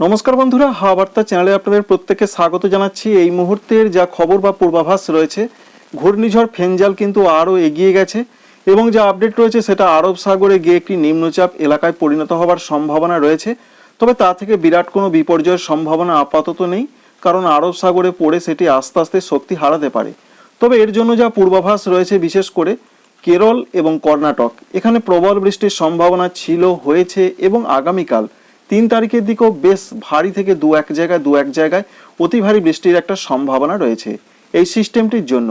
নমস্কার বন্ধুরা হাওয়া বার্তা চ্যানেলে আপনাদের প্রত্যেককে স্বাগত জানাচ্ছি। এই মুহূর্তের যা খবর বা পূর্বাভাস রয়েছে, ঘূর্ণিঝড় ফেঞ্জাল কিন্তু আরও এগিয়ে গেছে এবং যা আপডেট রয়েছে সেটা আরব সাগরে গিয়ে একটি নিম্নচাপ এলাকায় পরিণত হওয়ার সম্ভাবনা রয়েছে। তবে তা থেকে বিরাট কোনো বিপর্যয়ের সম্ভাবনা আপাতত নেই, কারণ আরব সাগরে পড়ে সেটি আস্তে আস্তে শক্তি হারাতে পারে। তবে এর জন্য যা পূর্বাভাস রয়েছে, বিশেষ করে কেরল এবং কর্ণাটক। এখানে প্রবল বৃষ্টির সম্ভাবনা ছিল, হয়েছে এবং আগামীকাল তিন তারিখের দিকেও বেশ ভারী থেকে দু এক জায়গায়, দু এক জায়গায় অতি ভারী বৃষ্টির একটা সম্ভাবনা রয়েছে এই সিস্টেমটির জন্য।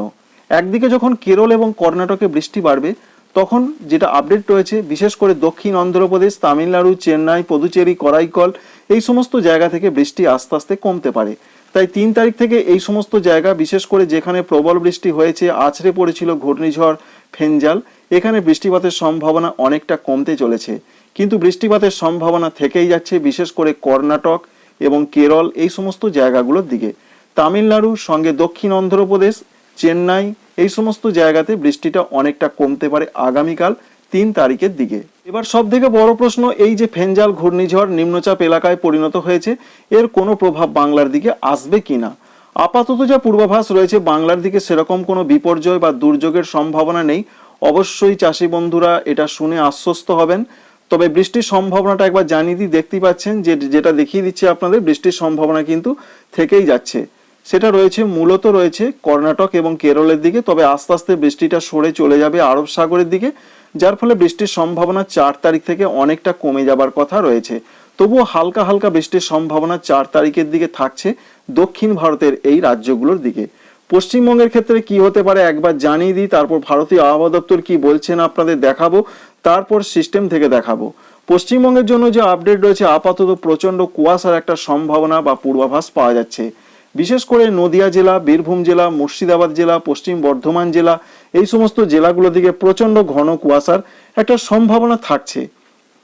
একদিকে যখন কেরল এবং কর্ণাটকে বৃষ্টি বাড়বে, তখন যেটা আপডেট রয়েছে, বিশেষ করে দক্ষিণ অন্ধ্রপ্রদেশ, তামিলনাড়ু, চেন্নাই, পদুচেরি, করাইকল, এই সমস্ত জায়গা থেকে বৃষ্টি আস্তে আস্তে কমতে পারে। তাই তিন তারিখ থেকে এই সমস্ত জায়গা, বিশেষ করে যেখানে প্রবল বৃষ্টি হয়েছে, আছড়ে পড়েছিল ঘূর্ণিঝড় ফেঞ্জাল, এখানে বৃষ্টিপাতের সম্ভাবনা অনেকটা কমতে চলেছে। কিন্তু বৃষ্টিপাতের সম্ভাবনা থেকেই যাচ্ছে, বিশেষ করে কর্ণাটক এবং কেরল, এই সমস্ত জায়গাগুলোর দিকে। তামিলনাড়ু, সঙ্গে দক্ষিণ অন্ধ্রপ্রদেশ, চেন্নাই, এই সমস্ত জায়গাতে বৃষ্টিটা অনেকটা কমতে পারে আগামীকাল তিন তারিখের দিকে। এবার সব থেকে বড় প্রশ্ন, এই যে ফেঞ্জাল ঘূর্ণিঝড় নিম্নচাপ এলাকায় পরিণত হয়েছে, এর কোনো প্রভাব বাংলার দিকে আসবে কিনা আপাতত যা পূর্বাভাস রয়েছে, বাংলার দিকে সেরকম কোনো বিপর্যয় বা দুর্যোগের সম্ভাবনা নেই। অবশ্যই চাষি বন্ধুরা এটা শুনে আশ্বস্ত হবেন। তবে বৃষ্টির সম্ভাবনাটা একবার জানিয়ে দিই দেখতেই পাচ্ছেন যে যেটা দেখিয়ে দিচ্ছে আপনাদের, বৃষ্টির সম্ভাবনা কিন্তু থেকেই যাচ্ছে। সেটা রয়েছে, মূলত রয়েছে কর্ণাটক এবং কেরলের দিকে, তবে আস্তে আস্তে বৃষ্টিটা সরে চলে যাবে আরব সাগরের দিকে, যার ফলে বৃষ্টির সম্ভাবনা চার তারিখ থেকে অনেকটা কমে যাবার কথা রয়েছে। তবুও হালকা হালকা বৃষ্টির সম্ভাবনা চার তারিখের দিকে থাকছে দক্ষিণ ভারতের এই রাজ্যগুলোর দিকে। পশ্চিমবঙ্গের ক্ষেত্রে কি হতে পারে একবার জানিয়ে দিই, তারপর ভারতীয় আবহাওয়া দপ্তর কি বলছেন আপনাদের দেখাবো। তারপর সিস্টেম থেকে দেখাবো। পশ্চিমবঙ্গের জন্য যে আপডেট রয়েছে, আপাতত প্রচণ্ড কুয়াশার একটা সম্ভাবনা বা পূর্বাভাস পাওয়া যাচ্ছে। বিশেষ করে নদিয়া জেলা, বীরভূম জেলা, মুর্শিদাবাদ জেলা, পশ্চিম বর্ধমান জেলা, এই সমস্ত জেলাগুলো দিকে প্রচণ্ড ঘন কুয়াশার একটা সম্ভাবনা থাকছে।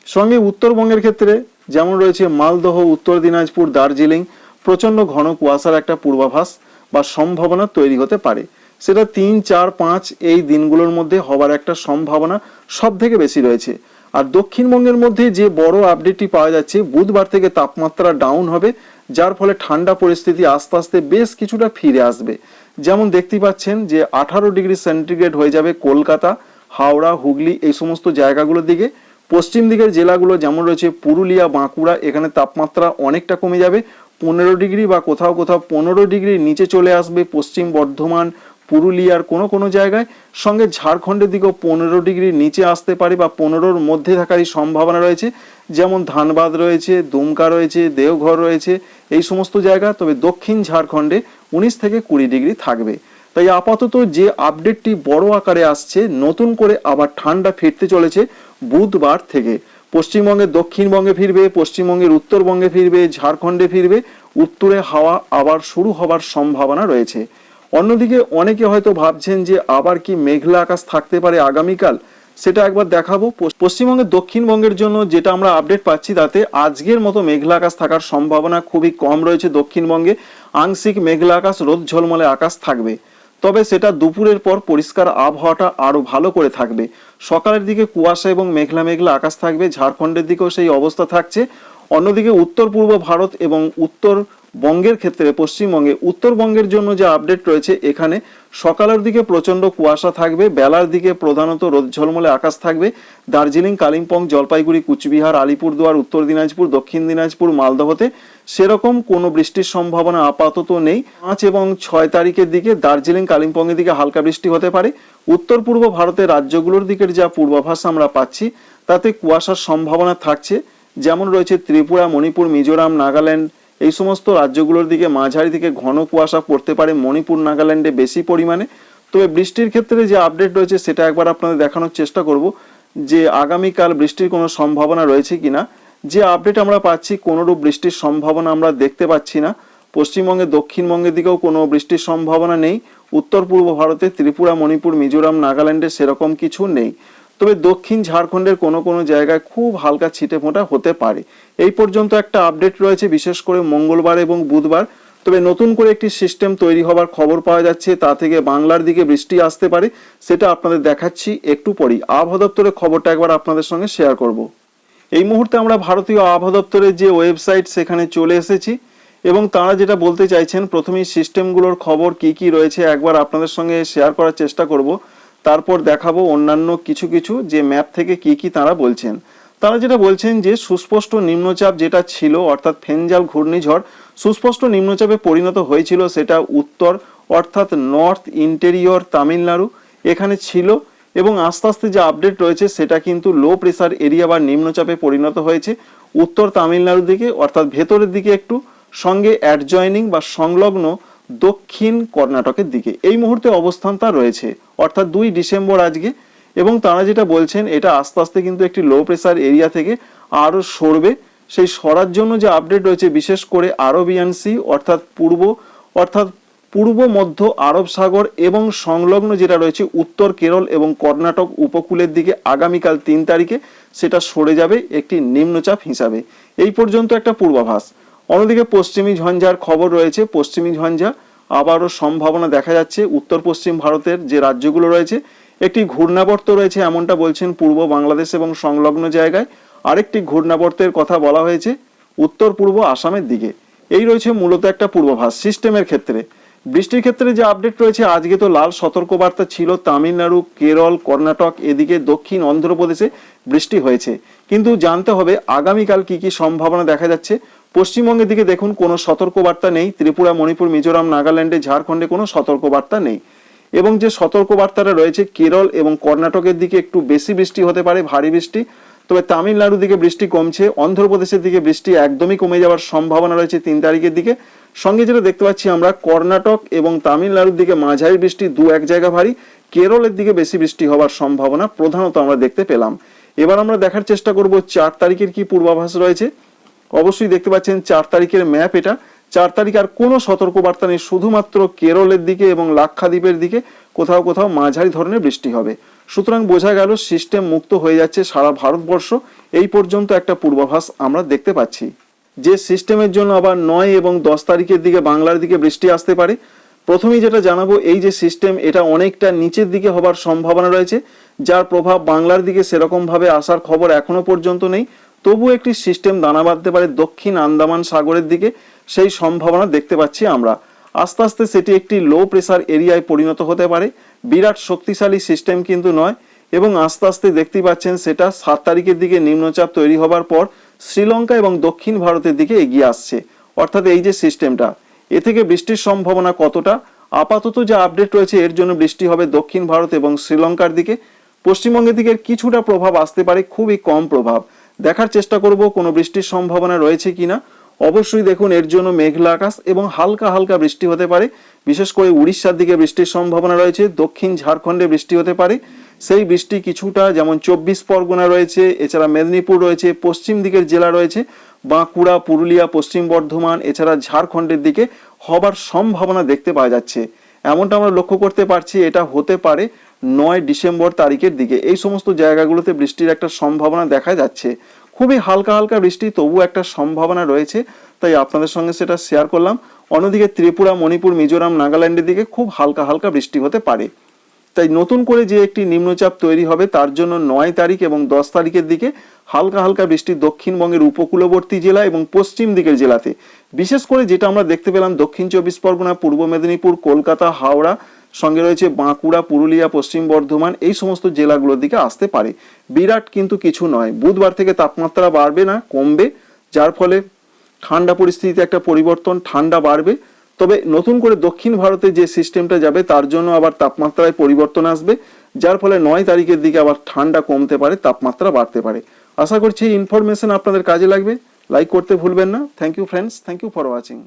সঙ্গে উত্তরবঙ্গের ক্ষেত্রে যেমন রয়েছে মালদহ, উত্তর দিনাজপুর, দার্জিলিং প্রচণ্ড ঘন কুয়াশার একটা পূর্বাভাস বা সম্ভাবনা তৈরি হতে পারে। সেটা তিন, চার, পাঁচ এই দিনগুলোর মধ্যে হবার একটা সম্ভাবনা সব থেকে বেশি রয়েছে। আর দক্ষিণবঙ্গের মধ্যে যে বড় আপডেটটি পাওয়া যাচ্ছে, বুধবার থেকে তাপমাত্রা ডাউন হবে, যার ফলে ঠান্ডা পরিস্থিতি আস্তে আস্তে বেশ কিছুটা ফিরে আসবে। যেমন দেখতে পাচ্ছেন যে আঠারো ডিগ্রি সেন্টিগ্রেড হয়ে যাবে কলকাতা, হাওড়া, হুগলি এই সমস্ত জায়গাগুলোর দিকে। পশ্চিম দিকের জেলাগুলো যেমন রয়েছে পুরুলিয়া, বাঁকুড়া, এখানে তাপমাত্রা অনেকটা কমে যাবে। পনেরো ডিগ্রি বা কোথাও কোথাও পনেরো ডিগ্রির নিচে চলে আসবে পশ্চিম বর্ধমান পুরুলিয়ার কোনো কোনো জায়গায় সঙ্গে ঝাড়খণ্ডের দিকেও পনেরো ডিগ্রির নিচে আসতে পারে বা পনেরোর মধ্যে থাকারই সম্ভাবনা রয়েছে। যেমন ধানবাদ রয়েছে, দুমকা রয়েছে, দেওঘর রয়েছে, এই সমস্ত জায়গা, তবে দক্ষিণ ঝাড়খণ্ডে উনিশ থেকে কুড়ি ডিগ্রি থাকবে। তাই আপাতত যে আপডেটটি বড় আকারে আসছে, নতুন করে আবার ঠান্ডা ফিরতে চলেছে বুধবার থেকে। পশ্চিমবঙ্গের দক্ষিণবঙ্গে ফিরবে, পশ্চিমবঙ্গের উত্তরবঙ্গে ফিরবে, ঝাড়খণ্ডে ফিরবে, উত্তরে হাওয়া আবার শুরু হবার সম্ভাবনা রয়েছে। অন্যদিকে অনেকে হয়তো ভাবছেন যে আবার কি মেঘলা আকাশ থাকতে পারে আগামীকাল, সেটা একবার দেখাবো। পশ্চিমবঙ্গের দক্ষিণবঙ্গের জন্য যেটা আমরা আপডেট পাচ্ছি, তাতে আজকের মতো মেঘলা আকাশ থাকার সম্ভাবনা খুবই কম রয়েছে দক্ষিণবঙ্গে। আংশিক মেঘলা আকাশ রোদ ঝলমলে আকাশ থাকবে। তবে সেটা দুপুরের পর পরিষ্কার আবহাওয়াটা আরও ভালো করে থাকবে। সকালের দিকে কুয়াশা এবং মেঘলা মেঘলা আকাশ থাকবে, ঝাড়খণ্ডের দিকেও সেই অবস্থা থাকছে। অন্যদিকে উত্তর পূর্ব ভারত এবং উত্তর বঙ্গের ক্ষেত্রে পশ্চিমবঙ্গে উত্তরবঙ্গের জন্য যে আপডেট রয়েছে, এখানে সকালের দিকে প্রচণ্ড কুয়াশা থাকবে, বেলার দিকে প্রধানত রোদ ঝলমলে আকাশ থাকবে। দার্জিলিং, কালিম্পং, জলপাইগুড়ি, কুচবিহার, আলিপুরদুয়ার, উত্তর দিনাজপুর, দক্ষিণ দিনাজপুর, মালদহতে সেরকম কোনো বৃষ্টির সম্ভাবনা আপাতত নেই। পাঁচ এবং ছয় তারিখের দিকে দার্জিলিং, কালিম্পংয়ের দিকে হালকা বৃষ্টি হতে পারে। উত্তর পূর্ব ভারতের রাজ্যগুলোর দিকের যা পূর্বাভাস আমরা পাচ্ছি, তাতে কুয়াশার সম্ভাবনা থাকছে। যেমন রয়েছে ত্রিপুরা, মণিপুর, মিজোরাম, নাগাল্যান্ড। এই সমস্ত রাজ্যগুলোর দিকে মাঝারি থেকে ঘন কুয়াশা পড়তে পারে মণিপুর, নাগাল্যান্ডে বেশি পরিমাণে। তবে বৃষ্টির ক্ষেত্রে যে আপডেট রয়েছে সেটা একবার আপনাদের দেখানোর চেষ্টা করব যে আগামীকাল বৃষ্টির কোনো সম্ভাবনা রয়েছে কিনা। যে আপডেট আমরা পাচ্ছি কোনোরূপ বৃষ্টির সম্ভাবনা আমরা দেখতে পাচ্ছি না। পশ্চিমবঙ্গে, দক্ষিণবঙ্গের দিকেও কোনো বৃষ্টির সম্ভাবনা নেই। উত্তর পূর্ব ভারতে ত্রিপুরা, মণিপুর, মিজোরাম, নাগাল্যান্ডে সেরকম কিছু নেই। তবে দক্ষিণ ঝাড়খণ্ডের কোনো কোনো জায়গায় খুব হালকা ছিটে ফোঁটা হতে পারে। এই পর্যন্ত একটা আপডেট রয়েছে, বিশেষ করে মঙ্গলবার এবং বুধবার। তবে নতুন করে একটি সিস্টেম তৈরি হবার খবর পাওয়া যাচ্ছে, তা থেকে বাংলার দিকে বৃষ্টি আসতে পারে, সেটা আপনাদের দেখাচ্ছি একটু পরেই। আবহাওয়া দপ্তরের খবরটা একবার আপনাদের সঙ্গে শেয়ার করব। এই মুহূর্তে আমরা ভারতীয় আবহাওয়া দপ্তরের যে ওয়েবসাইট, সেখানে চলে এসেছি এবং তারা যেটা বলতে চাইছেন, প্রথমেই সিস্টেমগুলোর খবর কি কি রয়েছে একবার আপনাদের সঙ্গে শেয়ার করার চেষ্টা করব। তারপর দেখাবো অন্যান্য কিছু কিছু যে ম্যাপ থেকে কি কি তারা বলছেন। তারা যেটা বলছেন যে, সুস্পষ্ট নিম্নচাপ যেটা ছিল, অর্থাৎ ফেনজাল ঘূর্ণিঝড়, সুস্পষ্ট নিম্নচাপে পরিণত হয়েছিল সেটা উত্তর, অর্থাৎ নর্থ ইন্টেরিয়র তামিলনাড়ু, এখানে ছিল এবং আস্তে আস্তে যে আপডেট রয়েছে সেটা কিন্তু লো প্রেসার এরিয়া বা নিম্নচাপে পরিণত হয়েছে। উত্তর তামিলনাড়ুর দিকে, অর্থাৎ ভেতরের দিকে একটু, সঙ্গে অ্যাডজয়নিং বা সংলগ্ন দক্ষিণ কর্ণাটকের দিকে। এই মুহূর্তে অবস্থান তার রয়েছে, অর্থাৎ দুই ডিসেম্বর আজকে, এবং তারা যেটা বলছেন, এটা আস্তে আস্তে কিন্তু একটি লো প্রেসার এরিয়া থেকে আরও সরবে। সেই সরার জন্য যে আপডেট রয়েছে, বিশেষ করে আরবিয়ান সি, অর্থাৎ পূর্ব অর্থাৎ পূর্ব, মধ্য আরব সাগর এবং সংলগ্ন যেটা রয়েছে, উত্তর কেরল এবং কর্ণাটক উপকূলের দিকে আগামীকাল তিন তারিখে সেটা সরে যাবে একটি নিম্নচাপ হিসাবে। এই পর্যন্ত একটা পূর্বাভাস। অন্যদিকে পশ্চিমী ঝঞ্ঝার খবর রয়েছে। পশ্চিমী ঝঞ্ঝা আবারও সম্ভাবনা দেখা যাচ্ছে। উত্তর পশ্চিম ভারতের যে রাজ্যগুলো রয়েছে, একটি ঘূর্ণাবর্ত রয়েছে এমনটা বলছেন পূর্ব বাংলাদেশ এবং সংলগ্ন জায়গায়। আরেকটি ঘূর্ণাবর্তের কথা বলা হয়েছে উত্তর পূর্ব আসামের দিকে। এই রয়েছে মূলত একটা পূর্বাভাস সিস্টেমের ক্ষেত্রে। বৃষ্টির ক্ষেত্রে যে আপডেট রয়েছে, আজকে তো লাল সতর্কবার্তা ছিল, তামিলনাড়ু, কেরল, কর্ণাটক, এদিকে দক্ষিণ অন্ধ্রপ্রদেশে বৃষ্টি হয়েছে। কিন্তু জানতে হবে আগামীকাল কি কি সম্ভাবনা দেখা যাচ্ছে। পশ্চিমবঙ্গের দিকে দেখুন, কোনো সতর্কবার্তা নেই। ত্রিপুরা, মণিপুর, মিজোরাম, নাগাল্যান্ডে, ঝাড়খণ্ডে কোনো সতর্কবার্তা নেই। এবং যে সতর্কবার্তাটা রয়েছে, কেরল এবং কর্ণাটকের দিকে একটু বেশি বৃষ্টি হতে পারে, ভারী বৃষ্টি। তবে তামিলনাড়ুর দিকে বৃষ্টি কমছে, অন্ধ্রপ্রদেশের দিকে বৃষ্টি একদমই কমে যাওয়ার সম্ভাবনা রয়েছে তিন তারিখের দিকে। সঙ্গে যেটা দেখতে পাচ্ছি আমরা, কর্ণাটক এবং তামিলনাড়ুর দিকে মাঝারি বৃষ্টি, দু এক জায়গা ভারী। কেরলের দিকে বেশি বৃষ্টি হওয়ার সম্ভাবনা প্রধানত আমরা দেখতে পেলাম। এবার আমরা দেখার চেষ্টা করব, চার তারিখের কি পূর্বাভাস রয়েছে। অবশ্যই দেখতে পাচ্ছেন চার তারিখের ম্যাপ এটা। চার তারিখ আর কোনো সতর্কবার্তা নেই, শুধুমাত্র কেরলের দিকে এবং লাক্ষাদ্বীপের দিকে কোথাও কোথাও মাঝারি ধরনের বৃষ্টি হবে। সুতরাং বোঝা গেল সিস্টেম মুক্ত হয়ে যাচ্ছে সারা ভারতবর্ষ। এই পর্যন্ত একটা পূর্বাভাস আমরা দেখতে পাচ্ছি। যে সিস্টেমের জন্য আবার নয় এবং দশ তারিখের দিকে বাংলার দিকে বৃষ্টি আসতে পারে। প্রথমেই যেটা জানাব, এই যে সিস্টেম, এটা অনেকটা নিচের দিকে হবার সম্ভাবনা রয়েছে। যার প্রভাব বাংলার দিকে সেরকমভাবে আসার খবর এখনও পর্যন্ত নেই। তবু একটি সিস্টেম দানা বাঁধতে পারে দক্ষিণ আন্দামান সাগরের দিকে, সেই সম্ভাবনা দেখতে পাচ্ছি আমরা। আস্তে আস্তে সেটি একটি লো প্রেসার এরিয়ায় পরিণত হতে পারে। বিরাট শক্তিশালী সিস্টেম কিন্তু নয় এবং আস্তে আস্তে দেখতেই পাচ্ছেন সেটা সাত তারিখের দিকে নিম্নচাপ তৈরি হবার পর শ্রীলঙ্কা এবং দক্ষিণ ভারতের দিকে এগিয়ে আসছে। অর্থাৎ এই যে সিস্টেমটা এ থেকে বৃষ্টির সম্ভাবনা কতটা? আপাতত যে আপডেট রয়েছে, এর জন্য বৃষ্টি হবে দক্ষিণ ভারত এবং শ্রীলঙ্কার দিকে। পশ্চিমবঙ্গের দিকে কিছুটা প্রভাব আসতে পারে, খুবই কম প্রভাব। দেখার চেষ্টা করব কোনো বৃষ্টির সম্ভাবনা রয়েছে কিনা। অবশ্যই দেখুন, এর জন্য মেঘলা আকাশ এবং হালকা হালকা বৃষ্টি হতে পারে। বিশেষ করে উড়িষ্যার দিকে বৃষ্টির সম্ভাবনা রয়েছে, দক্ষিণ ঝাড়খণ্ডে বৃষ্টি হতে পারে। সেই বৃষ্টি কিছুটা যেমন চব্বিশ পরগনা রয়েছে, এছাড়া মেদিনীপুর রয়েছে, পশ্চিম দিকের জেলা রয়েছে, বাঁকুড়া, পুরুলিয়া, পশ্চিম বর্ধমান, এছাড়া ঝাড়খণ্ডের দিকে হবার সম্ভাবনা দেখতে পাওয়া যাচ্ছে। এমনটা আমরা লক্ষ্য করতে পারছি, এটা হতে পারে। নয় ডিসেম্বর তারিখের দিকে। এই সমস্ত জায়গাগুলোতে বৃষ্টির একটা সম্ভাবনা দেখা যাচ্ছে। খুবই হালকা হালকা বৃষ্টি তবু একটা সম্ভাবনা রয়েছে। তাই আপনাদের সঙ্গে সেটা শেয়ার করলাম। অন্যদিকে ত্রিপুরা, মণিপুর, মিজোরাম, নাগাল্যান্ডের দিকে খুব হালকা হালকা বৃষ্টি হতে পারে। তাই নতুন করে যে একটি নিম্নচাপ তৈরি হবে, তার জন্য নয় তারিখ এবং দশ তারিখের দিকে হালকা হালকা বৃষ্টি দক্ষিণবঙ্গের উপকূলবর্তী জেলা এবং পশ্চিম দিকের জেলাতে। বিশেষ করে যেটা আমরা দেখতে পেলাম দক্ষিণ চব্বিশ পরগনা, পূর্ব মেদিনীপুর, কলকাতা, হাওড়া সঙ্গে রয়েছে বাঁকুড়া, পুরুলিয়া, পশ্চিম বর্ধমান, এই সমস্ত জেলাগুলোর দিকে আসতে পারে। বিরাট কিন্তু কিছু নয়। বুধবার থেকে তাপমাত্রা বাড়বে না, কমবে, যার ফলে ঠান্ডা পরিস্থিতিতে একটা পরিবর্তন, ঠান্ডা বাড়বে। তবে নতুন করে দক্ষিণ ভারতে যে সিস্টেমটা যাবে, তার জন্য আবার তাপমাত্রায় পরিবর্তন আসবে, যার ফলে নয় তারিখের দিকে আবার ঠান্ডা কমতে পারে, তাপমাত্রা বাড়তে পারে। আশা করছি ইনফরমেশন আপনাদের কাজে লাগবে। লাইক করতে ভুলবেন না। Thank you friends thank you for watching